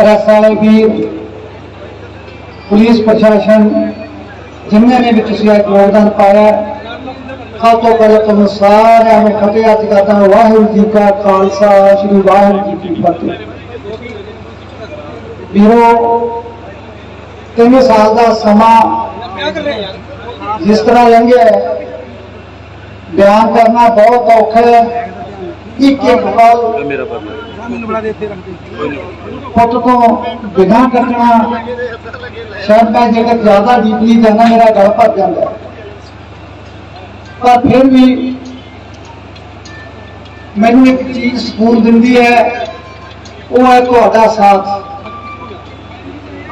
Press ਵਾਲੇ ਵੀਰ police ਪ੍ਰਸ਼ਾਸਨ ਜਿਨ੍ਹਾਂ ਨੇ ਵੀ ਤੁਸੀਂ ਅੱਜ ਯੋਗਦਾਨ ਪਾਇਆ ਹੈ। ਸਭ ਤੋਂ ਪਹਿਲਾਂ ਤੁਹਾਨੂੰ ਸਾਰਿਆਂ ਨੂੰ ਫਤਿਹ ਅੱਜ ਕਰਦਾ ਹਾਂ। ਵਾਹਿਗੁਰੂ ਜੀ ਕਾ ਖਾਲਸਾ, ਸ੍ਰੀ ਵਾਹਿਗੁਰੂ ਜੀ ਕੀ ਫਤਿਹ ਵੀਰੋ, ਤਿੰਨ ਸਾਲ ਦਾ ਸਮਾਂ ਜਿਸ ਤਰ੍ਹਾਂ ਲੰਘਿਆ ਬਿਆਨ ਕਰਨਾ ਬਹੁਤ ਔਖਾ ਹੈ ਇੱਕ ਇੱਕ ਪਲ ਮੇਰਾ ਪਤਾ ਪੁੱਤ ਤੋਂ ਬਿਨਾਂ ਕੱਟਣਾ, ਸ਼ਾਇਦ ਮੈਂ ਜੇਕਰ ਜ਼ਿਆਦਾ ਡੀਪਲੀ ਜਾਣਾ ਮੇਰਾ ਗਲ ਭਰ ਜਾਂਦਾ। ਪਰ ਫਿਰ ਵੀ ਮੈਨੂੰ ਇੱਕ ਚੀਜ਼ ਸਕੂਨ ਦਿੰਦੀ ਹੈ, ਉਹ ਹੈ ਤੁਹਾਡਾ ਸਾਥ।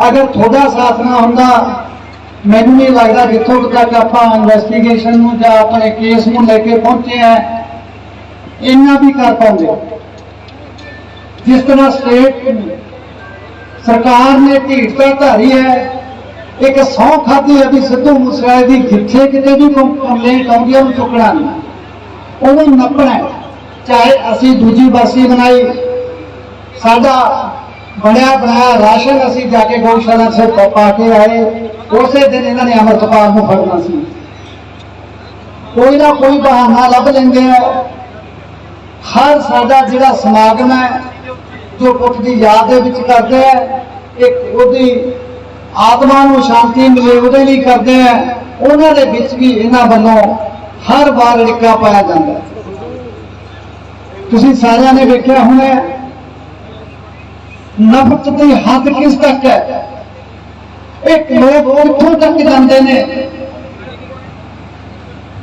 ਅਗਰ ਤੁਹਾਡਾ ਸਾਥ ਨਾ ਹੁੰਦਾ, ਮੈਨੂੰ ਨਹੀਂ ਲੱਗਦਾ ਜਿੱਥੋਂ ਤੱਕ ਆਪਾਂ ਇਨਵੈਸਟੀਗੇਸ਼ਨ ਨੂੰ ਜਾਂ ਆਪਣੇ ਕੇਸ ਨੂੰ ਲੈ ਕੇ ਪਹੁੰਚੇ ਆ ਇੰਨਾ ਵੀ ਕਰ ਪਾਉਂਦੇ ਜਿਸ ਤਰ੍ਹਾਂ ਸਟੇਟ ਸਰਕਾਰ ਨੇ ਢੀਠਤਾ ਧਾਰੀ ਹੈ, ਇੱਕ ਸੌ ਖਾਦੀ ਹੈ ਵੀ ਸਿੱਧੂ ਮੂਸੇਵਾਲੇ ਦੀ ਜਿੱਥੇ ਕਿਤੇ ਵੀ ਕੰਪਲੇਂਟ ਆਉਂਦੀ ਹੈ ਉਹਨੂੰ ਚੁੱਕਣਾ ਨਹੀਂ। ਉਹਨੂੰ ਨੱਪਣਾ ਚਾਹੇ ਅਸੀਂ ਦੂਜੀ ਬਰਸੀ ਬਣਾਈ, ਸਾਡਾ ਬਣਿਆ ਬਣਾਇਆ ਰਾਸ਼ਨ ਅਸੀਂ ਜਾ ਕੇ ਗੋਸ਼ਾਲਾ ਸੇ ਪਾ- ਪਾ ਕੇ ਆਏ, ਉਸੇ ਦਿਨ ਇਹਨਾਂ ਨੇ ਅਮਰਤਪਾਲ ਨੂੰ ਫੜਨਾ ਸੀ। ਕੋਈ ਨਾ ਕੋਈ ਬਹਾਨਾ ਲੱਭ ਲੈਂਦੇ ਆ। ਹਰ ਸਾਡਾ ਜਿਹੜਾ ਸਮਾਗਮ ਹੈ, ਜੋ ਪੁੱਤ ਦੀ ਯਾਦ ਦੇ ਵਿੱਚ ਕਰਦੇ ਹੈ, ਇੱਕ ਉਹਦੀ ਆਤਮਾ ਨੂੰ ਸ਼ਾਂਤੀ ਮਿਲੇ, ਉਹਦੇ ਲਈ ਕਰਦੇ ਆ ਉਹਨਾਂ ਦੇ ਵਿੱਚ ਵੀ ਇਹਨਾਂ ਵੱਲੋਂ ਹਰ ਵਾਰ ਰਿਕਾ ਪਾਇਆ ਜਾਂਦਾ ਤੁਸੀਂ ਸਾਰਿਆਂ ਨੇ ਵੇਖਿਆ ਹੋਣਾ ਨਫ਼ਰਤ ਦੀ ਹੱਦ ਕਿਸ ਤੱਕ ਹੈ? ਇੱਕ ਲੋਕ ਕਿੱਥੋਂ ਤੱਕ ਜਾਂਦੇ ਨੇ?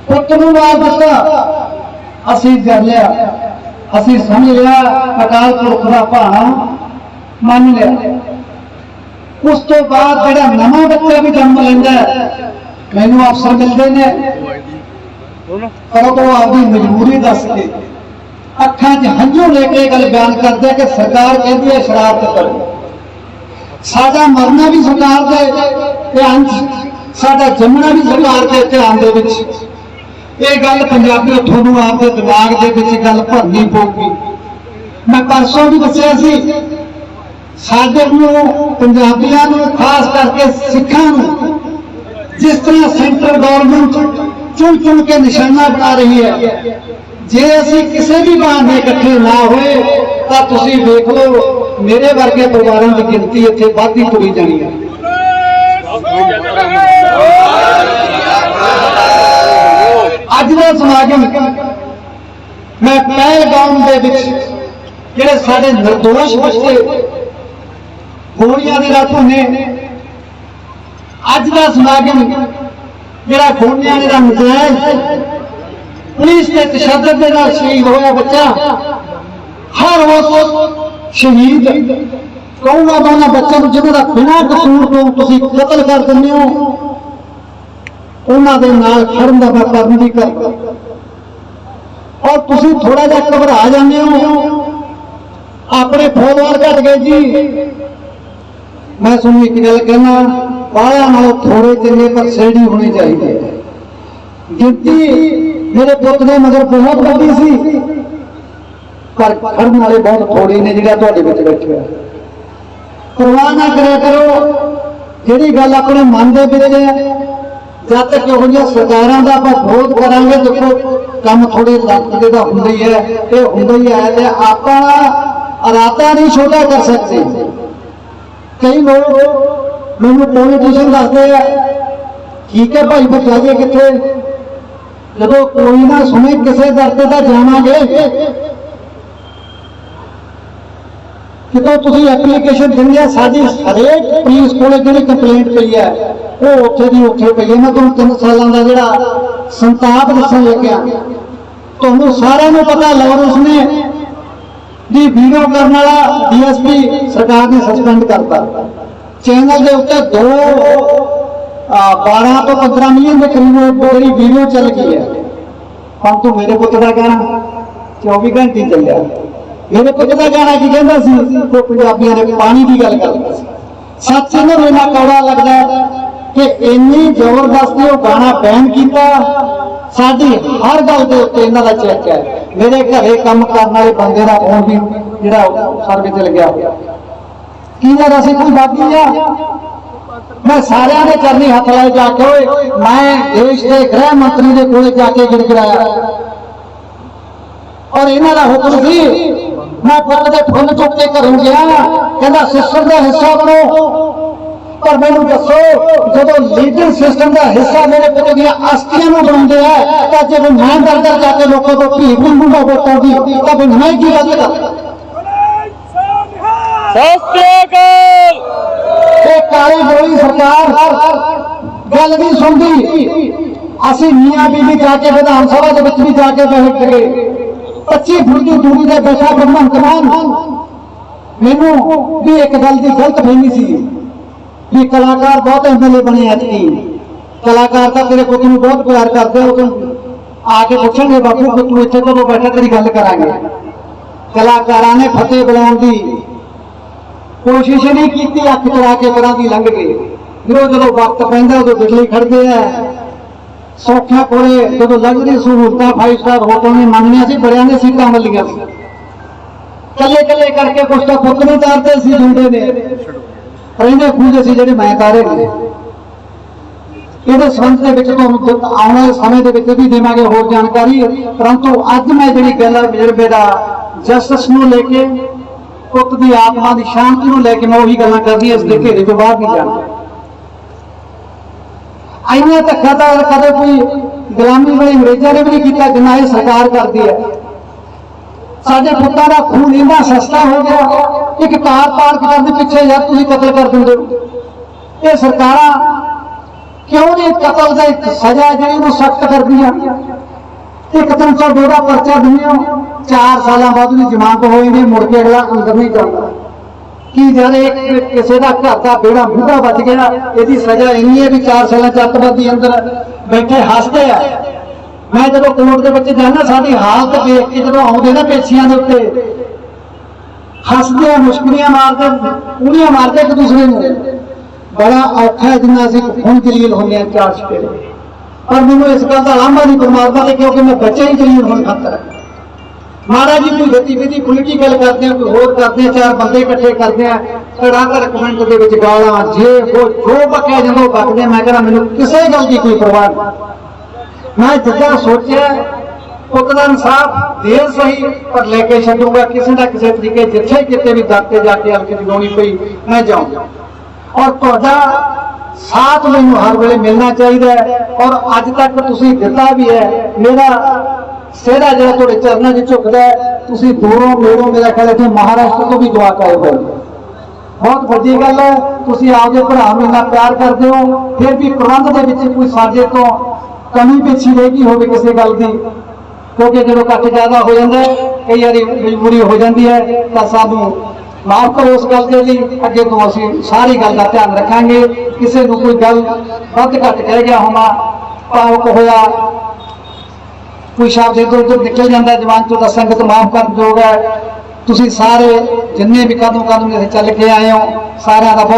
ਪੁੱਤ ਨੂੰ ਮਾਰ ਦਿੱਤਾ ਅਸੀਂ ਜਰ ਲਿਆ ਅਸੀਂ ਸਮਝ ਲਿਆ ਅਕਾਲ ਪੁਰਖ ਦਾ ਭਾਣਾ ਮੰਨ ਲਿਆ। ਉਸ ਤੋਂ ਬਾਅਦ ਜਿਹੜਾ ਨਵਾਂ ਬੱਚਾ ਵੀ ਜਨਮ ਲੈਂਦਾ ਮੈਨੂੰ ਅਫਸਰ ਮਿਲਦੇ ਨੇ। ਪਰ ਉਹ ਆਪਦੀ ਮਜਬੂਰੀ ਦੱਸ ਕੇ ਅੱਖਾਂ 'ਚ ਹੰਝੂ ਲੈ ਕੇ ਗੱਲ ਬਿਆਨ ਕਰਦੇ ਕਿ ਸਰਕਾਰ ਕਹਿੰਦੀ ਹੈ ਸ਼ਰਾਰਤ ਕਰੋ। ਸਾਡਾ ਮਰਨਾ ਵੀ ਸਰਕਾਰ ਦੇ ਧਿਆਨ ਸਾਡਾ ਜੰਮਣਾ ਵੀ ਸਰਕਾਰ ਦੇ ਧਿਆਨ ਦੇ ਵਿੱਚ। ਇਹ ਗੱਲ ਪੰਜਾਬੀ ਤੁਹਾਨੂੰ ਆਪਦੇ ਦਿਮਾਗ ਦੇ ਵਿੱਚ ਗੱਲ ਭਰਨੀ ਪਊਗੀ। ਮੈਂ ਪਰਸੋਂ ਵੀ ਦੱਸਿਆ ਸੀ, ਸਾਡੇ ਨੂੰ ਪੰਜਾਬੀਆਂ ਨੂੰ ਖਾਸ ਕਰਕੇ ਸਿੱਖਾਂ ਨੂੰ ਜਿਸ ਤਰ੍ਹਾਂ ਸੈਂਟਰ ਗਵਰਨਮੈਂਟ ਚੁਣ ਚੁਣ ਕੇ ਨਿਸ਼ਾਨਾ ਬਣਾ ਰਹੀ ਹੈ, ਜੇ ਅਸੀਂ ਕਿਸੇ ਵੀ ਬਹਾਨੇ ਇਕੱਠੇ ਨਾ ਹੋਏ, ਤਾਂ ਤੁਸੀਂ ਵੇਖ ਲਓ, ਮੇਰੇ ਵਰਗੇ ਪਰਿਵਾਰਾਂ ਦੀ ਗਿਣਤੀ ਇੱਥੇ ਵੱਧਦੀ ਤੁਰੀ ਜਾਣੀ ਹੈ। ਅੱਜ ਦਾ ਸਮਾਗਮ ਮੈਂ ਪਹਿਲਗਾਮ ਦੇ ਵਿੱਚ ਜਿਹੜੇ ਸਾਡੇ ਨਿਰਦੋਸ਼ ਬੱਚੇ ਗੋਲੀਆਂ ਦੇ ਨਾਲ ਨੇ, ਅੱਜ ਦਾ ਸਮਾਗਮ ਜਿਹੜਾ ਗੋਲੀਆਂ ਦੇ ਦਾ ਨਜਾਇਜ਼ ਪੁਲਿਸ ਦੇ ਤਸ਼ੱਦਦ ਦੇ ਨਾਲ ਸ਼ਹੀਦ ਹੋਇਆ ਬੱਚਾ, ਹਰ ਉਸ ਸ਼ਹੀਦ, ਕੌਣਾ ਦੋਨਾ ਬੱਚੇ ਨੂੰ ਜਿਹਨਾਂ ਦਾ ਬਿਨਾਂ ਕਸੂਰ ਤੋਂ ਤੁਸੀਂ ਕਤਲ ਕਰ ਦਿੰਦੇ ਹੋ? ਉਹਨਾਂ ਦੇ ਨਾਲ ਖੜਨ ਦਾ ਮੈਂ ਕਰਨ ਦੀ ਕਰਦਾ। ਔਰ ਤੁਸੀਂ ਥੋੜਾ ਜਿਹਾ ਘਬਰਾ ਜਾਂਦੇ ਹੋ। ਆਪਣੇ ਫੋਲੋਅਰ ਘਟ ਗਏ ਜੀ। ਮੈਂ ਤੁਹਾਨੂੰ ਇੱਕ ਗੱਲ ਕਹਿਣਾ ਬਾਹਲਾ ਨਾਲੋਂ ਥੋੜੇ ਚੰਗੇ ਪਰ ਸੇੜੀ ਹੋਣੀ ਚਾਹੀਦੀ। ਹੈ ਗਿਣਤੀ ਮੇਰੇ ਪੁੱਤ ਦੇ ਮਗਰ ਬਹੁਤ ਵੱਡੀ ਸੀ। ਪਰ ਖੜਨ ਵਾਲੇ ਬਹੁਤ ਥੋੜੇ ਨੇ ਜਿਹੜਾ ਤੁਹਾਡੇ ਵਿੱਚ ਬੈਠਿਆ ਆ। ਪਰਵਾਹ ਨਾ ਕਰਿਆ ਕਰੋ। ਜਿਹੜੀ ਗੱਲ ਆਪਣੇ ਮਨ ਦੇ ਵਿੱਚ ਹੈ ਜਦ ਤੱਕ ਇਹੋ ਜਿਹੀਆਂ ਸਰਕਾਰਾਂ ਦਾ ਆਪਾਂ ਵਿਰੋਧ ਕਰਾਂਗੇ, ਦੇਖੋ, ਕੰਮ ਥੋੜੇ ਲੱਗਦੇ ਦਾ ਹੁੰਦਾ ਹੀ ਹੈ, ਇਹ ਹੁੰਦਾ ਹੀ ਹੈ ਤੇ ਆਪਾਂ ਇਰਾਦਾ ਨਹੀਂ ਛੋਟਾ ਕਰ ਸਕਦੇ। ਕਈ ਲੋਕ ਮੈਨੂੰ ਪੋਲੀਟੀਸ਼ੀਅਨ ਦੱਸਦੇ ਆ, ਠੀਕ ਹੈ ਭਾਈ ਬੱਚਾ ਜੀ ਕਿੱਥੇ? ਜਦੋਂ ਕੋਈ ਨਾ ਸੁਣੇ, ਕਿਸੇ ਦਰਦ ਦਾ ਜਾਵਾਂਗੇ ਜਦੋਂ ਤੁਸੀਂ ਐਪਲੀਕੇਸ਼ਨ ਦਿੰਦੇ ਆ, ਸਾਡੀ ਹਰੇਕ ਪੁਲਿਸ ਕੋਲੇ ਜਿਹੜੀ ਕੰਪਲੇਂਟ ਪਈ ਹੈ, ਉਹ ਉੱਥੇ ਦੀ ਉੱਥੇ ਪਈ ਹੈ। ਮੈਂ ਤੁਹਾਨੂੰ ਤਿੰਨ ਸਾਲਾਂ ਦਾ ਜਿਹੜਾ ਸੰਤਾਪ ਦੱਸਣ ਲੱਗਿਆ। ਤੁਹਾਨੂੰ ਸਾਰਿਆਂ ਨੂੰ ਪਤਾ ਲਾਰੈਂਸ ਨੇ ਦੀ ਵੀਡੀਓ ਕਰਨ ਵਾਲਾ ਡੀਐਸਪੀ ਸਰਕਾਰ ਨੇ ਸਸਪੈਂਡ ਕਰਤਾ। ਚੈਨਲ ਦੇ ਉੱਤੇ ਦੋ ਆ 12 ਤੋਂ 15 ਮਿਲੀਅਨ ਦੇ ਕਰੀਬ ਜਿਹੜੀ ਵੀਡੀਓ ਚੱਲ ਗਈ ਹੈ। ਹੁਣ ਤੂੰ ਮੇਰੇ ਪੁੱਤ ਦਾ ਕਹਿਣਾ 24 ਘੰਟੇ ਹੀ ਚੱਲਿਆ। ਮੇਰੇ ਪੁੱਤ ਦਾ ਗਾਣਾ ਕੀ ਕਹਿੰਦਾ ਸੀ? ਉਹ ਪੰਜਾਬੀਆਂ ਨੇ ਪਾਣੀ ਦੀ ਗੱਲ ਕਰਦਾ ਸੀ ਸੱਚ ਨੂੰ ਇੰਨਾ ਕੌੜਾ ਲੱਗਦਾ ਕਿ ਇੰਨੀ ਜ਼ਬਰਦਸਤੀ ਉਹ ਗਾਣਾ ਬੈਨ ਕੀਤਾ। ਸਾਡੀ ਹਰ ਗੱਲ ਦੇ ਉੱਤੇ ਇਹਨਾਂ ਦਾ ਚੈੱਕ ਹੈ। ਮੇਰੇ ਘਰੇ ਕੰਮ ਕਰਨ ਵਾਲੇ ਬੰਦੇ ਦਾ ਫੋਨ ਵੀ ਜਿਹੜਾ ਸਰਵੇ ਤੇ ਲੱਗਿਆ ਹੋਇਆ। ਕੀ ਯਾਰ ਸੀ ਕੋਈ ਬਾਗੀ ਆ? ਮੈਂ ਸਾਰਿਆਂ ਦੇ ਚਰਨੀ ਹੱਥ ਲਾਏ ਜਾ ਕੇ, ਓਏ, ਮੈਂ ਦੇਸ਼ ਦੇ ਗ੍ਰਹਿ ਮੰਤਰੀ ਦੇ ਕੋਲੇ ਜਾ ਕੇ ਗਿੜਗੜਾਇਆ। ਔਰ ਇਹਨਾਂ ਦਾ ਹੁਕਮ ਸੀ ਮੈਂ ਪੁੱਤ ਦੇ ਫੁੱਲ ਚੁੱਕ ਕੇ ਘਰੋਂ ਗਿਆ। ਕਹਿੰਦਾ ਸਿਸਟਰ ਦਾ ਹਿੱਸਾ ਬਣੋ। ਪਰ ਮੈਨੂੰ ਦੱਸੋ ਜਦੋਂ ਲੀਡਰ ਸਿਸਟਮ ਦਾ ਹਿੱਸਾ ਮੇਰੇ ਪੁੱਤ ਦੀਆਂ ਅਸਤੀਆਂ ਨੂੰ ਬਣਾਉਂਦੇ ਆ ਤਾਂ ਜਦੋਂ ਮੈਂ ਦਰ ਦਰ ਜਾ ਕੇ ਲੋਕਾਂ ਤੋਂ ਭੀਖ ਮੰਗੂਗਾ ਵੋਟਾਂ ਦੀ ਤਾਂ ਫਿਰ ਮੈਂ ਕੀ ਸਤਿ ਸ੍ਰੀ ਅਕਾਲ। ਇਹ ਕਾਲੀ ਗੋਲੀ ਸਰਕਾਰ ਗੱਲ ਨਹੀਂ ਸੁਣਦੀ। ਅਸੀਂ ਮੀਆਂ ਬੀਬੀ ਜਾ ਕੇ ਵਿਧਾਨ ਸਭਾ ਦੇ ਵਿੱਚ ਵੀ ਜਾ ਕੇ ਬੈਠ ਗਏ। 25 ਫੁੱਟ ਦੂਰੀ ਤੇ ਬੈਠਾ ਭਗਵੰਤ ਮਾਨ ਮੈਨੂੰ ਵੀ ਇੱਕ ਗੱਲ ਦੀ ਗਲਤ ਫਹਿਮੀ ਸੀ ਵੀ ਕਲਾਕਾਰ ਬਹੁਤ ਐਮਐਲਏ ਬਣੇ ਐਤਕੀ ਕਲਾਕਾਰ ਤਾਂ ਤੇਰੇ ਪੁੱਤ ਨੂੰ ਬਹੁਤ ਪਿਆਰ ਕਰਦੇ ਆ, ਉਹ ਆ ਕੇ ਪੁੱਛਣਗੇ, ਬਾਪੂ ਕਿ ਤੂੰ ਇੱਥੇ ਕਦੋਂ ਬੈਠਾ, ਤੇਰੀ ਗੱਲ ਕਰਾਂਗੇ। ਕਲਾਕਾਰਾਂ ਨੇ ਫਤਿਹ ਬੁਲਾਉਣ ਦੀ ਕੋਸ਼ਿਸ਼ ਨਹੀਂ ਕੀਤੀ, ਅੱਖ ਚੜਾ ਕੇ ਕਰਾਂ ਦੀ ਲੰਘ ਗਏ ਜਦੋਂ ਜਦੋਂ ਵਕਤ ਪੈਂਦਾ, ਉਦੋਂ ਬਿਜਲੀ ਖੜਦੇ ਆ ਸੌਖਿਆ ਕੋਲੇ ਜਦੋਂ ਲਗਜ਼ਰੀ ਸਹੂਲਤਾਂ 5 ਸਟਾਰ ਹੋਟਲ ਨੇ ਮੰਗਣੀਆਂ ਸੀ, ਬੜਿਆਂ ਦੇ ਸੀਟਾਂ ਮਿਲੀਆਂ ਸੀ। ਕੱਲੇ ਕੱਲੇ ਕਰਕੇ ਕੁਛ ਤਾਂ ਪੁੱਤ ਨੂੰ ਤਾਰਦੇ ਸੀ ਜੁੰਡੇ ਨੇ। ਰਹਿੰਦੇ ਖੂਜੇ ਸੀ ਜਿਹੜੇ ਮੈਂ ਤਾਰੇ ਨੇ। ਇਹਦੇ ਸੰਬੰਧ ਦੇ ਵਿੱਚ ਤੁਹਾਨੂੰ ਆਉਣ ਵਾਲੇ ਸਮੇਂ ਦੇ ਵਿੱਚ ਵੀ ਦੇਵਾਂਗੇ ਹੋਰ ਜਾਣਕਾਰੀ। ਪਰੰਤੂ ਅੱਜ ਮੈਂ ਜਿਹੜੀ ਗੱਲ ਹੈ ਬਜ਼ੁਰਗੇ ਦਾ ਜਸਟਿਸ ਨੂੰ ਲੈ ਕੇ, ਪੁੱਤ ਦੀ ਆਤਮਾ ਦੀ ਸ਼ਾਂਤੀ ਨੂੰ ਲੈ ਕੇ ਮੈਂ ਉਹੀ ਗੱਲਾਂ ਕਰਦੀ ਇਸ ਦੇ ਘੇਰੇ ਤੋਂ ਬਾਹਰ ਨਹੀਂ ਜਾਣਾ। ਆਈਆਂ ਧੱਕਾ ਤਾਂ ਕਦੇ ਕੋਈ ਗੁਲਾਮੀ ਵਾਲੀ ਅੰਗਰੇਜ਼ਾਂ ਨੇ ਵੀ ਨਹੀਂ ਕੀਤਾ ਜਿੰਨਾ ਇਹ ਸਰਕਾਰ ਕਰਦੀ ਹੈ ਸਾਡੇ ਪੁੱਤਾਂ ਦਾ ਖੂਨ ਇੰਨਾ ਸਸਤਾ ਹੋ ਗਿਆ ਇੱਕ ਕਾਰ ਪਾਰਕ ਕਰਨ ਦੇ ਪਿੱਛੇ ਯਾਰ ਤੁਸੀਂ ਕਤਲ ਕਰ ਦਿੰਦੇ ਹੋ ਇਹ ਸਰਕਾਰਾਂ ਕਿਉਂ ਨਹੀਂ ਕਤਲ ਦਾ ਇੱਕ ਸਜ਼ਾ ਜਿਹੜੀ ਉਹਨੂੰ ਸਖਤ ਕਰਦੀਆਂ ਇੱਕ ਤਿੰਨ ਸੌ ਦੋ ਦਾ ਪਰਚਾ ਦਿੰਦੇ ਹੋ 4 ਸਾਲਾਂ ਬਾਅਦ ਉਹਦੀ ਜ਼ਮਾਨਤ ਹੋ ਜਾਂਦੀ ਹੈ, ਮੁੜ ਕੇ ਅਗਲਾ ਅੰਦਰ ਨਹੀਂ ਜਾਂਦਾ ਕਿ ਜਦ ਕਿਸੇ ਦਾ ਘਰ ਦਾ ਬੇੜਾ ਮੁੱਢਾ ਵੱਜ ਗਿਆ। ਇਹਦੀ ਸਜ਼ਾ ਇੰਨੀ ਹੈ ਵੀ 4 ਸਾਲਾਂ ਚ ਅੰਦਰ ਬੈਠੇ ਹੱਸਦੇ ਆ। ਮੈਂ ਜਦੋਂ ਕੋਰਟ ਦੇ ਵਿੱਚ ਜਾਂਦਾ, ਸਾਡੀ ਹਾਲਤ ਦੇਖ ਕੇ ਜਦੋਂ ਆਉਂਦੇ ਨਾ ਪੇਸ਼ੀਆਂ ਦੇ ਉੱਤੇ ਹੱਸਦੇ ਆ ਮੁਸ਼ਕਲੀਆਂ ਮਾਰਦੇ, ਪੂਰੀਆਂ ਮਾਰਦੇ ਇੱਕ ਦੂਸਰੇ ਨੂੰ। ਬੜਾ ਔਖਾ ਹੈ ਜਿੰਨਾ ਅਸੀਂ ਹੁਣ ਜਲੀਲ ਹੁੰਦੇ ਆ ਚਾਰ ਸਪੇਰੇ ਪਰ ਮੈਨੂੰ ਇਸ ਗੱਲ ਦਾ ਲਾਂਭਾ ਨਹੀਂ ਪਰਮਾਤਮਾ ਤੇ ਕਿਉਂਕਿ ਮੈਂ ਬੱਚਾ ਹੀ ਜਲੀਲ ਹੋਣ ਖਾਤਰ ਮਹਾਰਾਜ ਜੀ, ਕੋਈ ਗਤੀਵਿਧੀ ਪੋਲੀਟੀਕਲ ਕਰਦੇ ਆ ਕੋਈ ਹੋਰ ਕਰਦੇ ਆ ਚਾਰ ਬੰਦੇ ਇਕੱਠੇ ਕਰਦੇ ਆ ਕੜਾਕੜ ਕਮੈਂਟ ਦੇ ਵਿੱਚ ਗਾਲਾਂ, ਜੇ ਉਹ ਜੋ ਬਕਿਆ ਜਦੋਂ ਬਕਦੇ ਮੈਂ ਕਹਿੰਦਾ, ਮੈਨੂੰ ਕਿਸੇ ਗੱਲ ਦੀ ਕੋਈ ਪਰਵਾਹ ਨਹੀਂ। ਮੈਂ ਜਿੱਦਾਂ ਸੋਚਿਆ ਪੁੱਤ ਇਨਸਾਫ ਦੇਰ ਸਹੀ, ਪਰ ਲੈ ਕੇ ਛੱਡੂਗਾ, ਕਿਸੇ ਨਾ ਕਿਸੇ ਤਰੀਕੇ ਜਿੱਥੇ ਕਿਤੇ ਵੀ ਦਰ ਜਾ ਕੇ ਅਲਕ ਜਗਾਉਣੀ ਪਈ, ਮੈਂ ਜਾਊਂਗਾ। ਔਰ ਤੁਹਾਡਾ ਸਾਥ ਮੈਨੂੰ ਹਰ ਵੇਲੇ ਮਿਲਣਾ ਚਾਹੀਦਾ ਹੈ, ਔਰ ਅੱਜ ਤੱਕ ਤੁਸੀਂ ਦਿੱਤਾ ਵੀ ਹੈ, ਮੇਰਾ ਸਿਹਰਾ ਜਿਹੜਾ ਤੁਹਾਡੇ ਚਰਨਾਂ 'ਚ ਝੁਕਦਾ ਤੁਸੀਂ ਦੂਰੋਂ ਨੇੜੋਂ ਮੇਰਾ ਖਿਆਲ ਇੱਥੇ ਮਹਾਰਾਸ਼ਟਰ ਤੋਂ ਵੀ ਦੁਆ ਕਰੇ ਹੋਏ ਬਹੁਤ ਵੱਡੀ ਗੱਲ ਹੈ, ਤੁਸੀਂ ਆਪਦੇ ਭਰਾ ਨੂੰ ਇੰਨਾ ਪਿਆਰ ਕਰਦੇ ਹੋ, ਫਿਰ ਵੀ ਪ੍ਰਬੰਧ ਦੇ ਵਿੱਚ ਕੋਈ ਸਾਡੇ ਤੋਂ ਕਮੀ ਪੇਛੀ ਰਹਿ ਗਈ ਹੋਵੇ ਕਿਸੇ ਗੱਲ ਦੀ। ਕਿਉਂਕਿ ਜਦੋਂ ਇਕੱਠ ਜ਼ਿਆਦਾ ਹੋ ਜਾਂਦਾ ਕਈ ਵਾਰੀ ਮਜਬੂਰੀ ਹੋ ਜਾਂਦੀ ਹੈ, ਤਾਂ ਸਾਨੂੰ ਮਾਫ ਕਰੋ ਉਸ ਗੱਲ ਦੇ ਲਈ। ਅੱਗੇ ਤੋਂ ਅਸੀਂ ਸਾਰੀ ਗੱਲ ਦਾ ਧਿਆਨ ਰੱਖਾਂਗੇ। ਕਿਸੇ ਨੂੰ ਕੋਈ ਗੱਲ ਵੱਧ ਘੱਟ ਕਹਿ ਗਿਆ ਹੋਣਾ ਭਾਵੁਕ ਹੋਇਆ ਕੋਈ ਸ਼ਬਦ ਇੱਧਰ ਉੱਧਰ ਨਿਕਲ ਜਾਂਦਾ ਜਵਾਨ ਚੋਂ ਤਾਂ ਸੰਗਤ ਮਾਫ ਕਰ ਹੈ। ਤੁਸੀਂ ਸਾਰੇ ਜਿੰਨੇ ਵੀ ਕਦਮ ਕਦਮ ਇੱਥੇ ਚੱਲ ਕੇ ਆਏ ਹੋ, ਸਾਰਿਆਂ ਦਾ ਬਹੁਤ